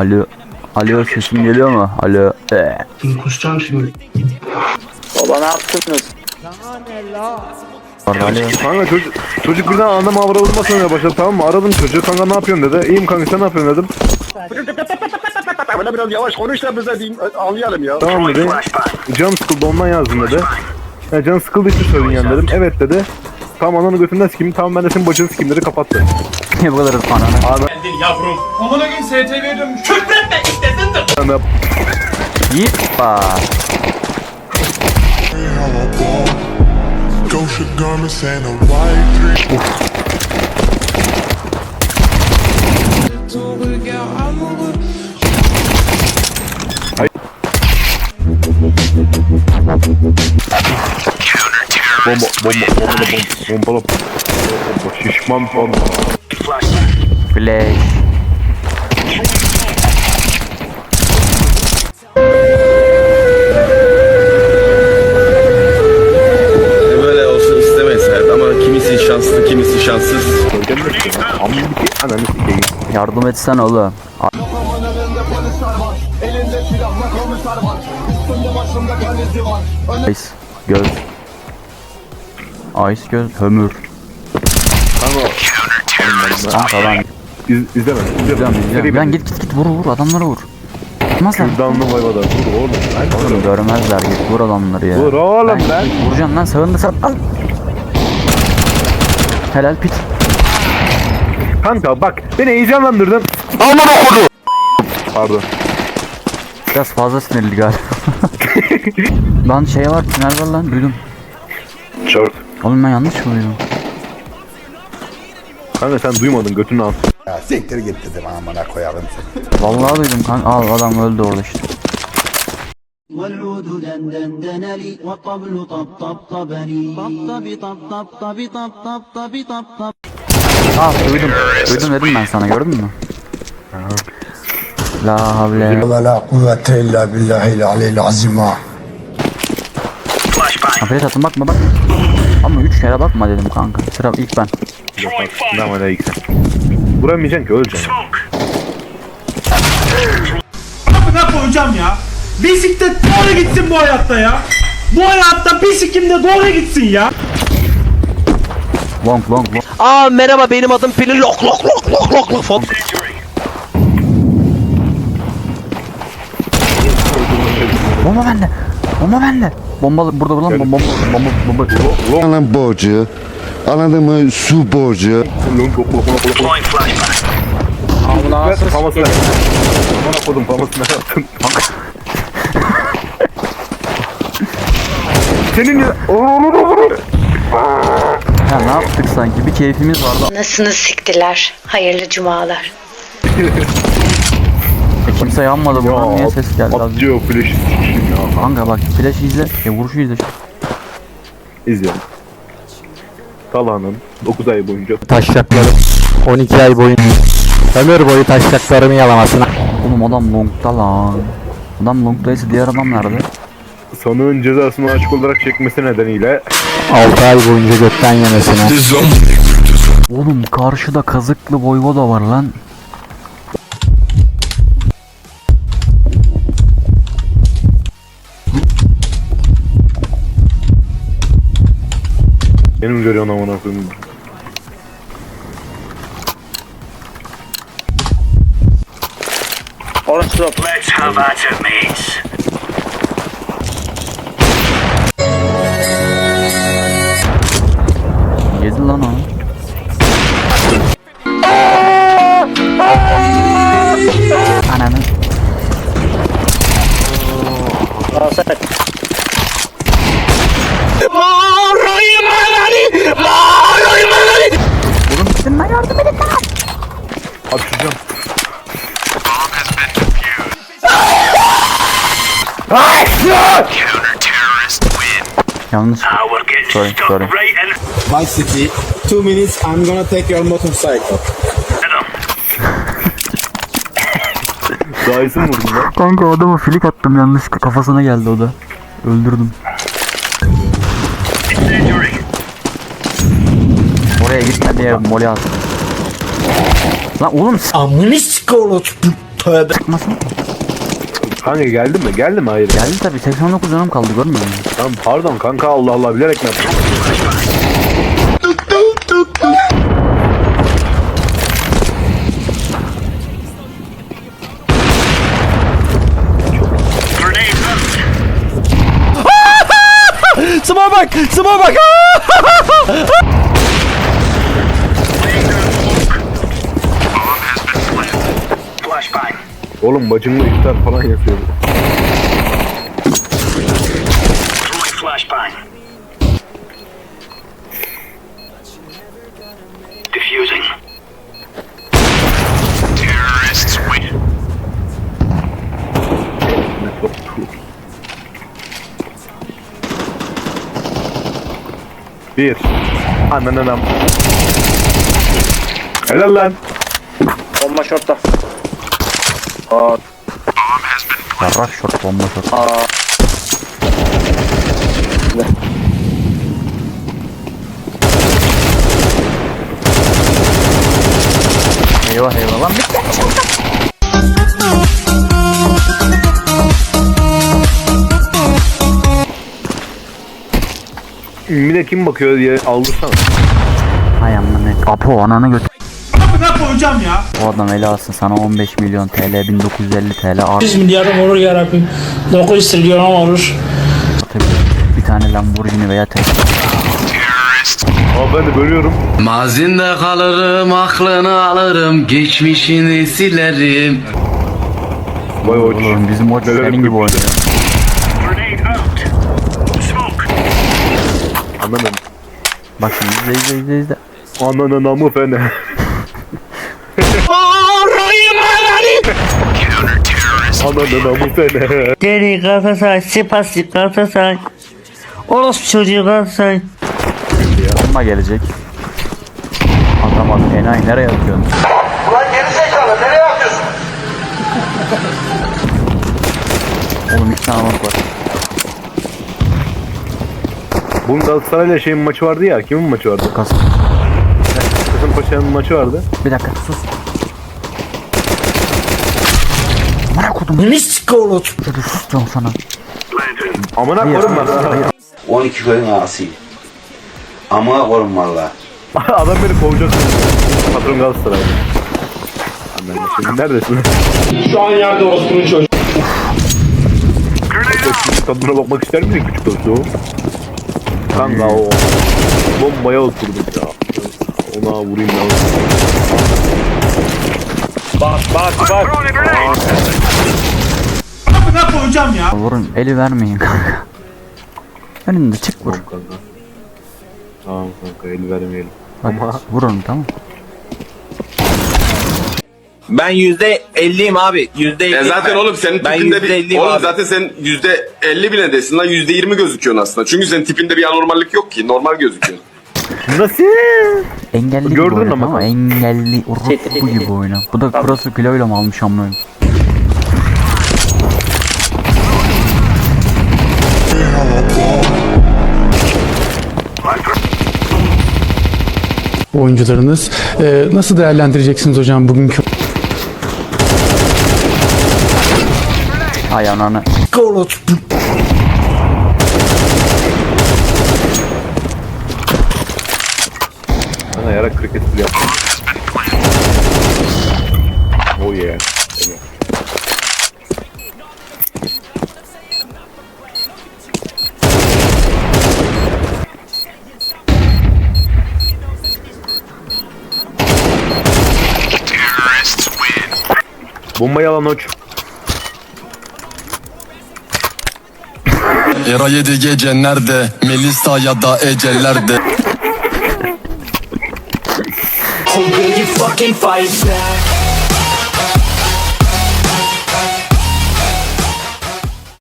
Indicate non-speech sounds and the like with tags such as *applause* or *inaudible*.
Alo. Alo sesim geliyor mu? Alo. Ee. Kusacağım şimdi. Baba ne yaptınız? Alo. Kanka çocuk, çocuk birden annem avradılma söylemeye başladı tamam mı? Aradım çocuğu kanka ne yapıyorsun dedi. İyiyim kanka sen ne yapıyorsun dedim. Böyle biraz yavaş konuş da biz de diyeyim, anlayalım ya. Tamam dedi. Canım sıkıldı ondan yazdım dedi. Ya canım sıkıldı için söyledin yani dedim. Evet dedi. Tamam ananı götünden sikeyim. Tamam ben de senin bacını sikeyim dedi kapattı. Bu kadar ananı. Amına gün STV'ye dönmüş. Küfretme. Ben de Yippa. Gosha garments and a white three. bomba bomba bomba bomba bomba bomba şişman bomba. Flash. Böyle olsun istemeyiz hayat ama kimisi şanslı kimisi şanssız. Ananı sikeyim. Yardım etsen oğlum. A- Ice göz. Ice göz. Kanka Kanka lan iz, izleme izleme. izliyorum. Lan git git git vur vur adamlara vur. Vurmazlar. Kürdanlı vayvada vur oğlum. Lan Oğlum görmezler git vur adamları ya. Vur oğlum Lan lan. git, Vuracaksın lan sağında sağ. Al. Helal pit. Kanka bak beni heyecanlandırdın. Aman okudu. Pardon. Biraz fazla sinirli galiba. *laughs* lan şey var tünel var lan duydum. Çok. Oğlum ben yanlış mı duydum? Kanka sen duymadın götünü al. Ya siktir git dedim amına koyalım. Vallahi duydum kanka. Al adam öldü orada işte. والعود دندن دنلي والطبل طب طب طبني طب طب طب طب طب طب طب طب طب طب Ah duydum. Duydum dedim ben sana gördün mü? La havle. ولا قوة إلا بالله العلي العظيم Afiret atın bakma bak. Ama üç kere bakma dedim kanka. Sıra ilk ben. Tamam hadi ilk sen. Vuramayacaksın ki öleceksin. Amına koyacağım ya. Bisiklet doğru gitsin bu hayatta ya. Bu hayatta bisikimde doğru gitsin ya. Long long long. Aa merhaba benim adım Pelin lok lok lok lok lok lok falan. Bomba bende. Bomba bende. Bomba burada lan bomba bomba bomba. bomba. Alan borcu, anladın mı? Su borcu. Ver famasını. Bana kodum yaptın. Senin ya... Ya ne yaptık sanki? Bir keyfimiz vardı. Nasılsınız siktiler? Hayırlı cumalar. E, kimse yanmadı buradan. Niye ses geldi az önce? Atıyor flash. Kanka bak flash izle. E vuruşu izle. İzliyorum. Talhan'ın 9 ay boyunca Taşacaklarım 12 ay boyunca ömür boyu taşacaklarımı yalamasına Oğlum adam longda lan. Adam longdaysa diğer adam nerede? sanığın cezasını açık olarak çekmesi nedeniyle 6 ay boyunca gökten yemesine Oğlum karşıda kazıklı voyvoda var lan. Beni mi görüyorsun amına koyayım? Orası drop. Let's have at it, mates. Yedi lan o. Ananı. Yanlış. Sorry sorry. My city, two minutes I'm gonna take your motorcycle. Daha isim vurdum lan. Kanka adamı filik attım yanlış kafasına geldi o da. Öldürdüm. Oraya gitme diye moli attım. Lan oğlum s- Amını sik oğlum. Çıkmasın. Kanka geldi mi? Geldi mi? Hayır. Geldi tabii 89 canım kaldı görmüyor musun? Tamam pardon kanka Allah Allah bilerek mi yaptın? Smoke bak! Smoke bak! Oğlum bacımla iftar falan yapıyor. Bir. Ananın am. Helal lan. Bomba şortta. Yarrak şort bomba şort. Eyvah eyvah lan bitti. De kim bakıyor diye aldırsana. Hay amına. Apo ananı götür. Ne koyacağım ya? O adam ele alsın sana 15 milyon TL 1950 TL artı 100 milyarım olur yarabbim. 900 trilyonum olur. bir tane Lamborghini veya Tesla. Ama ben de bölüyorum. Mazinde kalırım, aklını alırım, geçmişini silerim. Vay hoş. Oğlum bizim o Neler senin gibi oynuyor. Ananın. Bak şimdi izle izle izle izle. Ananın amı fene. Ananın amı fene. Deli Galatasaray, Sipasi Galatasaray. Orospu çocuğu Galatasaray. Bomba gelecek. Atamadım enayi nereye atıyorsun? Ulan geri zekalı nereye atıyorsun? Oğlum iki tane bak var. Bunun Galatasaray'la şeyin maçı vardı ya. Kimin maçı vardı? Kas. Kasımpaşa'nın maçı vardı. Bir dakika sus. Bana kodum. Misk olur. Şöyle sus diyorum sana. Amına koyarım ben. 12 koyun ağasıyım. Ama korum valla. *laughs* Adam beni kovacak. Patron Galatasaray'da. Aman şimdi neredesin? Şu an yerde orospunun çocuğu. Tadına bakmak ister misin küçük dostum? Kanka o bombaya oturdum ya. Ona vurayım ya. Bak bak bak. Ne koyacağım ya? Vurun eli vermeyin kanka. Önünde çık vur. Tamam kanka. Tamam kanka el vermeyelim. Bak vur onu tamam. Ben yüzde elliyim abi. Yüzde E zaten oğlum senin ben tipinde bir... Oğlum abi. zaten sen yüzde elli bile desin lan yüzde yirmi gözüküyorsun aslında. Çünkü senin tipinde bir anormallik yok ki. Normal gözüküyorsun. Nasıl? Engelli gibi Gördün oyna ama mı? Engelli orospu gibi oyna. Bu da burası kiloyla mı almış amına? Oyuncularınız. Ee, nasıl değerlendireceksiniz hocam bugünkü Hay ananı. Sana yarak kriket bile yaptım. Oh yeah. Bombayı alan uç. Era yedi gece nerede? Melisa ya da Ece'lerde. can fight back.